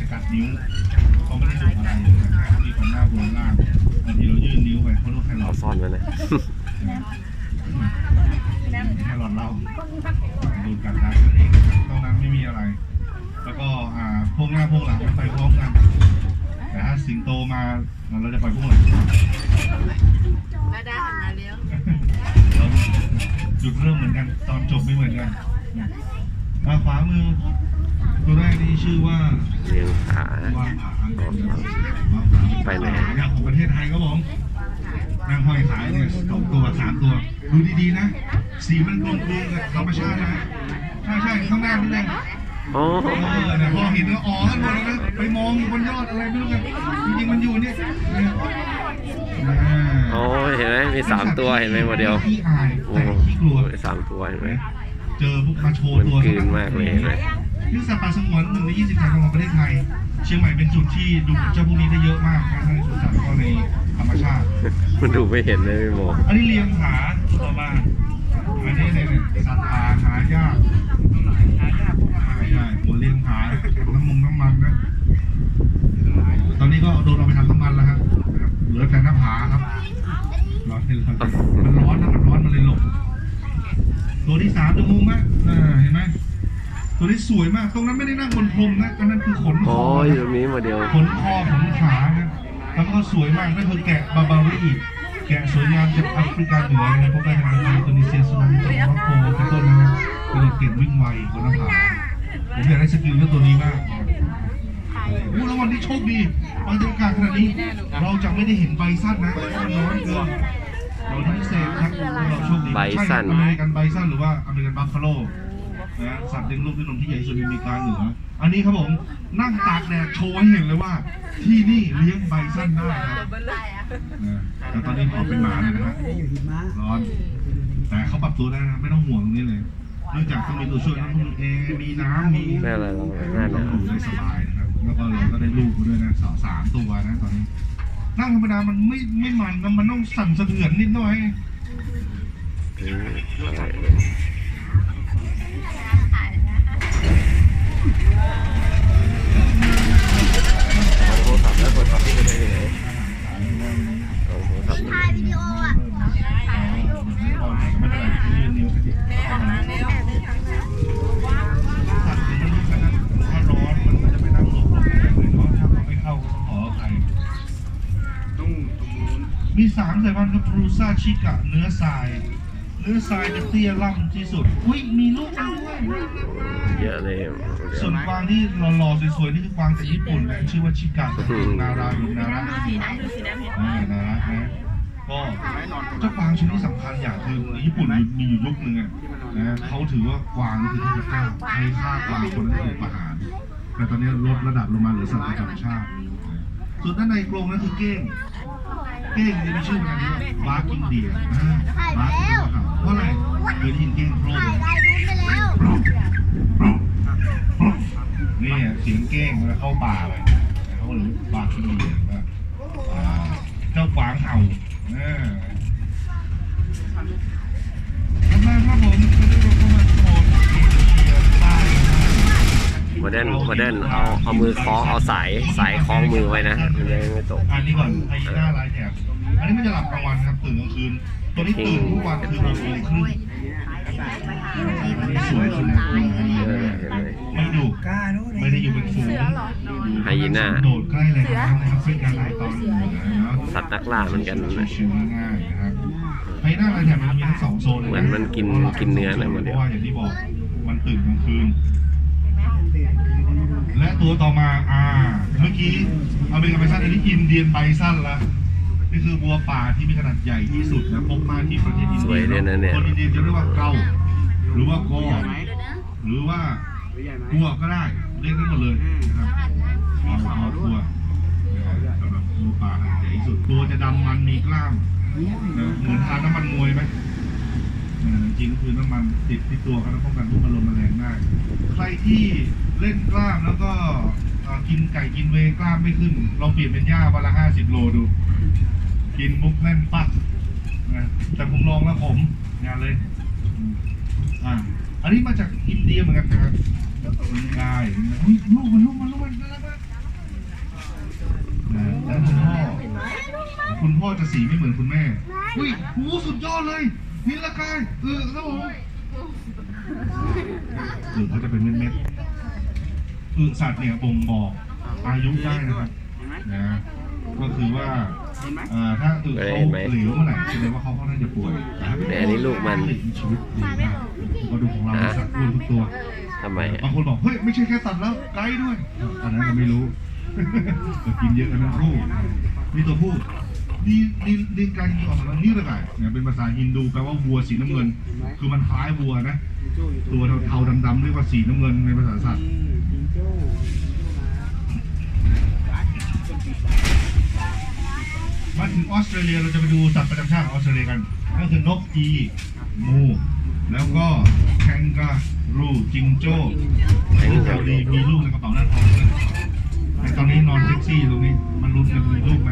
จะกัดนิ้วเขาไม่ได้ดุอะไรนะครัมคนหน้าบนล่างบางทีเรายื่นนิ้วไปเขาลูกแครอเอาซ่อนไว้เลย แครอทเราโดนกัดได้นั่นเองนอกนั้นไม่มีอะไร แล้วก็อ่าพวกหน้าพวกหลังมันไปพร้อมกัน แต่ถ้าสิงโตมาเราจะไปพวกหลังก่อน นาดาหันมาเลี้ยวจุดเริ่มเหมือนกัน ตอนจบไม่เหมือนกันมาขวามือ ตัวแรกนี่ชื่อว่าเลี้ยงผาวางผาไปไหนอยากของประเทศไทยครับผมนางห้อยขายเนี่ยสองตัวสามตัว ดูดีๆนะ สีมันกลมกลืนกับธรรมชาตินะใช่ใช่ข้างหน้านี่แหละโอ้เออเนี่ยพอเห็นแล้วอ๋อกันหมดแล้วนะไปมองบนยอดอะไรไม่รู้กันจริงๆมันอยู่เนี่ยเนี่ยอ่าโอ้เห็นไหมมีสามตัวเห็นไหมโมเดลขี้อายโอ้แต่ขี้กลัวสามตัวเห็นไหมเจอพวกมาโชว์มันตัวกลืนมากเลยเห็นไหม นี่สัตว์ป่าสงวนหนึ่งในยี่สิบแห่งของประเทศไทย เชียงใหม่เป็นจุดที่ดูเจ้าพวกนี้ได้เยอะมากทั้งในสวนสัตว์แล้วก็ในธรรมชาติ มันดูไม่เห็นเลยพี่โมอันนี้เลียงผาต่อมาอันนี้เนี่ยสัตว์ป่าหายากหายากหัวเลียงผาน้ำมงน้ำมันนะตอนนี้ก็โดนเอาไปทำน้ำมันแล้วครับนะครับเหลือแต่หน้าผาครับร้อนเลยมันร้อนนะมันร้อนมันเลยหลบตัวที่สามดูมุมไหมอ่าเห็นไหม ตัวนี้สวยมาก ตรงนั้นไม่ได้นั่งบนพรมนะอันนั้นคือขนคโอ้อยอยู่ตรงนี้โมเดล ขนคอขนขานะแล้วก็สวยมากนั่นคือแกะบาบารีแกะสวยงามจากแอฟริกาเหนือนะพวกไปทางอินโดนีเซียสุนันโตร็อกโกเป็นต้นนะครับกระโดดเก่งวิ่งไวบนหน้าผาผมอยากได้สกิลเรื่องตัวนี้มากอู้แล้ววันนี้โชคดีบรรยากาศขนาดนี้ เราจะไม่ได้เห็นใบสั้นนะเพราะมันร้อนเกินเราที่พิเศษครับเราโชคดีไบสั้น ใช่อเมริกันไบสั้นหรือว่าอเมริกันบัฟฟาโล นะสัตว์เลี้ยงลูกด้วยนมที่ใหญ่ที่สุดในอเมริกาเหนือ อันนี้ครับผมนั่งตากแดดโชว์ให้เห็นเลยว่า ที่นี่เลี้ยงไบสั้นได้ครับนะแต่ตอนนี้ขอเป็นหมาเลยนะฮะร้อน แต่เขาปรับตัวได้นะไม่ต้องห่วงตรงนี้เลยเนื่องจากต้องมีตัวช่วยน้ำมันเอมีน้ำมีไม่อะไรหรอกนั่นต้อนะงอยู่ได้สบายนะครับแล้วก็เราก็ได้ลูกมาด้วยนะสาวสามตัวนะตอนนี้ นั่งธรรมดามันไม่ไม่มันนะมันต้องสั่นสะเทือนนิดหน่อย อืมอะไร มีสามสายพันธุ์ครับบรูซาชิกะเนื้อทราย เนื้อทรายจะเตี้ยล่ำที่สุด อุ้ยมีลูกมันด้วยเยอะเลยโมเดส่วลนกวางที่หล่อๆสวยๆนี่คือกวางจากญี่ปุ่นนะชื่อว่าชิกะอืมนาราหรือนาระสีน้ำดูสีน้ำเห็นอ่านาระนะก็เจ้ากวางชนิดสำคัญอย่างคือในญี่ปุ่นมีมีอยู่ยุคหนึ่งอะนะเขาถือว่ากวางนี่คือที่จะฆ่าใครฆ่ากวางคนนั้นถูกประหารแต่ตอนนี้ลดระดับลงมาเหลือสัตว์ประจำชาติส่วนด้านในกรงนั่นคือเก้ง เก้งนี่ไมีชื่อมันว่บาร์กินเดียบาร์กินเดียครับเพราะอะไรเคยได้ยินเก้งโครงถ่ายได้ดูไปแล้วนี่เสียงเก้งเวลาเข้าป่าไปเขาหรือบาคินเดียว่าอ่าเจ้ากวางเห่าเออทำไมครับผมจะได้รู้ว่ามันโอนเอเชียใต้ โมเดลโมเดลเอาเอามือคล้องเอาสายสายคล้องมือไว้นะมันจะไม่ตกอันนี้ก่อนไฮยีน่าลายแถบอันนี้มันจะหลับกลางวันครับตื่นกลางคืนตัวนี้ตื่นทุกวันคือหกโมงครึ่งอันนี้สวยสุดในกลุ่มไฮยีเอน่าอเห็นไหมไม่ดุไม่ได้อยู่เป็นฝูงไฮยีน่าโดดใกล้เลยนะครับเป็นการลายตอนเหนือเนาะสัตว์นักล่าเหมือนกันนะชิวๆง่ายๆนะครับไฮยีน่าลายแถบมันมีทั้งสองโซนเลยเหมือนมันกินกินเนื้อเลยมันเพเดียวราะว่าอย่างที่บอกมันตื่นกลางคืน และตัวต่อมาอ่าเมื่อกี้เอาเป็นกันไปสั้นอันนี้อินเดียนไบสั้นละนี่คือบัวป่าที่มีขนาดใหญ่ที่สุดนะพบมากที่ประเทศอินสเดีวยยเลยนะเนี่ย คนอินเดียจะเรียกว่าเกาหรือว่ากอหรือว่ากัวก็ได้เรียกได้หมดเลยนะครับเอาเอากัวนะครับสำหรับบัวป่าขนาดใหญ่ที่สุดตัวจะดำมันมีกล้ามนะเหมือนทานน้ำมันมวยไหมเออ จริงก็คือน้ำมันติดที่ตัวเขาแล้วป้องกันพวกอารมณ์แมลงได้ใครที่เล่นกล้ามแล้วก็กินไก่กินเวกล้ามไม่ขึ้นลองเปลี่ยนเป็นหญ้าวันละห้าสิบโลดู กินมุกแน่นปักนะแต่ผมลองแล้วผมงานเลยอ่าอันนี้มาจากอินเดียเหมือนกันนะครับได้เฮ้ยลูกมันลูกมันลูกมันน่ารักมากนะแล้วคุณพ่อคุณพ่อจะสีไม่เหมือนคุณแม่อุ้ยหูสุดยอดเลย นี่ละกายเออครับผมเออเขาจะเป็นเม็ดๆอึสัตว์เนี่ยบ่งบอกอายุได้นะครับเห็นไหมนะก็คือว่าเห็นไหมเอ่อถ้าอึเขาเหลวเมื่อไหร่แสดงว่าเขาค่อนข้างจะป่วยแต่ถ้าแต่อันนี้ลูกมันชีวิตดีมากก็ดูของเราสัตว์อ้วนทุกตัวทำไมอะบางคนบอกเฮ้ยไม่ใช่แค่ตัดแล้วไกด์ด้วยอันนั้นก็ไม่รู้แต่กินเยอะกันทั้งคู่มีตัวผู้ ดีดีดีการกินออกมานี่เลยไงเนี่ยเป็นภาษาฮินดูแปลว่าวัวสีน้ำเงิน คือมันคล้ายวัวนะจิงโจ้อยู่ตัวเทาๆดำๆเรียกว่าสีน้ำเงินในภาษาสัตว์จิงโจ้มาถึงออสเตรเลียเราจะไปดูสัตว์ประจำชาติของออสเตรเลียกัน ก็คือนกอีมูแล้วก็แคนการูจิงโจ้ที่แถวดีมีลูกในกระเป๋าหน้าท้องด้วยในตอนนี้นอนเซ็กซี่ตรงนี้มันรุนกันมีลูกไหม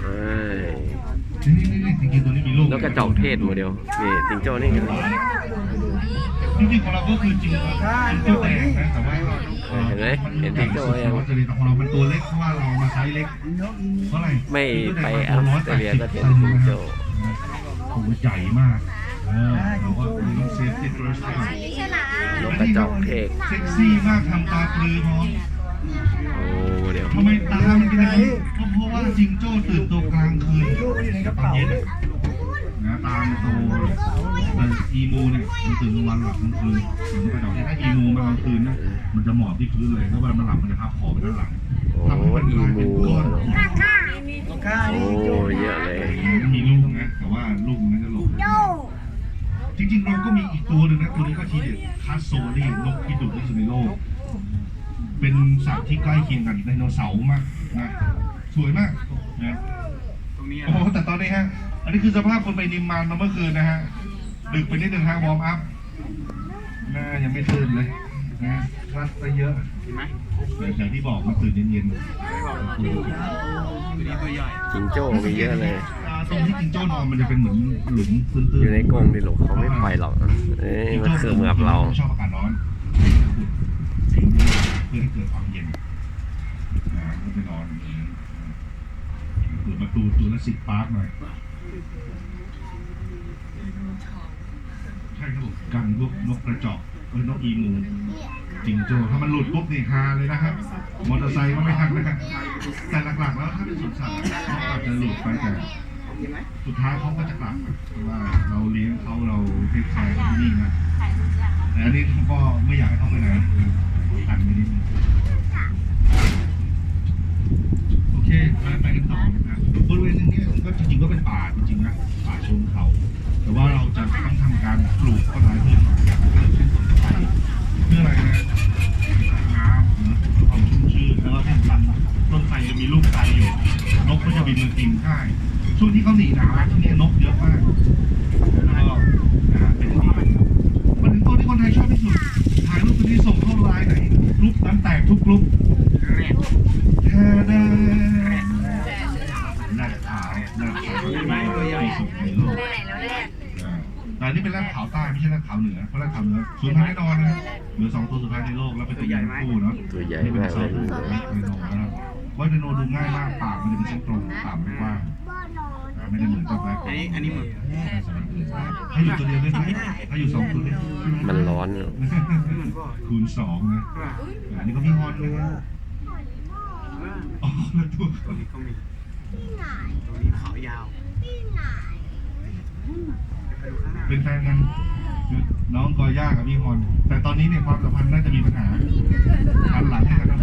เอ้ย นี่นี่นี่จริงๆตัวนี้มีลูก นกก ระจอกเทศโมเดลนี่จิงโจ้นี่กันจริงๆของเราก็คือจริงจิงโจ้แดงนะแต่ว่าอ่อเห็นไหมมันเห็นจิงโจ้ยังออสเตรเลียแต่ของเราเป็นตัวเล็กเพราะว่าเรามาไซส์เล็กเพราะอะไรไม่ไปออสเตรเลียก็เห็นไซส์จิงโจ้โอ้โหใหญ่มากเออเราก็ต้องเซฟตี้เฟิร์สก่อนนี่ฉลามนกกระจอกเทศเซ็กซี่มากทำตาปลือพร้อมโอ้โมเดลทำไมตามันเป็นอย่างนี้ก็เพราะว่าจิงโจ้ตื่นตัวกลางคืนกับตอนเย็น นะตามโตอีมูเนี่ยมันตื่นกลางวันหลับกลางคืนผมก็จะถ้าอีมูมันกลางคืนนะมันจะหมอบที่พื้นเลยแล้วเวลามันหลับมันจะพับคอไปด้านหลังโอ้ทำให้มันอีกลายเป็มูนก้อนโอ้เยอะเลยมีลูกนะแต่ว่าลูกมันจะหลบจริงๆเราก็มีอีกตัวหนึ่งนะตัวนี้ก็ทีเด็ดคัสโซนี่นกที่ดุที่สุดในโลก เป็นสัตว์ที่ใกล้เคียงกับไดโนเสาร์มากนะสวยมากนะตรงนี้โอ้แต่ตอนนี้ฮะ อันนี้คือสภาพคนไปนิมมานมาเมื่อคืนนะฮะ ดึกไปนิดหนึ่งฮะวอร์มอัพหน้ายังไม่ตื่นเลยนะรัดไปเยอะเห็นไหมแต่อย่างที่บอกมันตื่นเย็นไม่บอกตัวนี้ตัวใหญ่จิงโจ้มีเยอะเลยๆอ่าตรงที่จิงโจ้นอนมันจะเป็นเหมือนหลุมตื้นๆอยู่ในกรงดิลูกเขาไม่ไปหรอกเอ้ยมันคือเมือบเรา ชอบอากาศร้อนเพื่อให้เกิดความเย็นนะก็ไปนอนเปิดประตูตัวละสิบปาร์กหน่อย ใช่ครับผมกันพวกนกกระจอกเอ้ยนกอีมูจิงโจ้ถ้ามันหลุดปุ๊บนี่ฮาเลยนะครับมอเตอร์ไซค์ก็ไม่ทันนะครับแต่หลักๆแล้วถ้าเป็นสวนสัตว์เขาอาจจะหลุดไปแต่สุดท้ายเขาก็จะกลับเพราะว่าเราเลี้ยงเขาเราเทคแคร์เขาที่นี่นะแต่อันนี้เขาก็ไม่อยากให้เขาไปไหนกันไปนิดนึง คไปไปกันต่อนะครับบริเวณตรงนี้ก็จริงๆก็เป็นป่าจริงๆนะป่าชนเขา แต่ว่าเราจะต้องทำการปลูกต้นไม้เพิ่มเพื่ออะไรนะน้ำนะความชุ่มชื้นแล้วก็ที่สำคัญต้นไทรจะมีลูกไทรอยู่นกก็จะบินมากินใช่ช่วงที่เขาหนีหนาวที่นี่นกเยอะมากแล้วก็นะฮะเป็นอย่างนี้มันเป็นตัวที่คนไทยชอบที่สุด ถ่ายรูปตัวนี้ส่งเข้าไลน์ไหนรูปนั้นแตกทุกรูป แรด แท้แน่แรดขาวแรดขาวที่สุดในโลก ไปไหนแล้วแรก แต่อันนี่เป็นแร ดขาวใต้ไม่ใช่แรดขาวเหนือเพราะแรดขาวเหนือสูญพันธุ์แน่นอนนะเหลือสองตัวสุดท้ายในโลกแล้วเป็นตัวใหญ่คู่เนาะตัวใหญ่นี่เป็นมากซเลอยร์บูไดโนนะครับว่าไดโนดูง่ายมากปากมันจะเป็นเส้นตรงปากไม่กว้างนะไม่ได้เหมือนกับแรดอันนี้อันนี้หมึกให้อยู่ตัวเดียวได้ไหมให้อยู่สองตัวได้ไหมมันร้อนไม่เหมือนพ่อคูณสองนะใช่ป่ะอันนี้ก็มีฮอนนะฮะเอออ๋อแล้วตัวตัวนี้ก็มีตัวนี้ขาวยาวไปดูข้างหน้าเป็นแฟนกัน น้องกอย่ากับพี่ฮอน แต่ตอนนี้เนี่ยความสัมพันธ์น่าจะมีปัญหาหันหลังให้กันทั้ง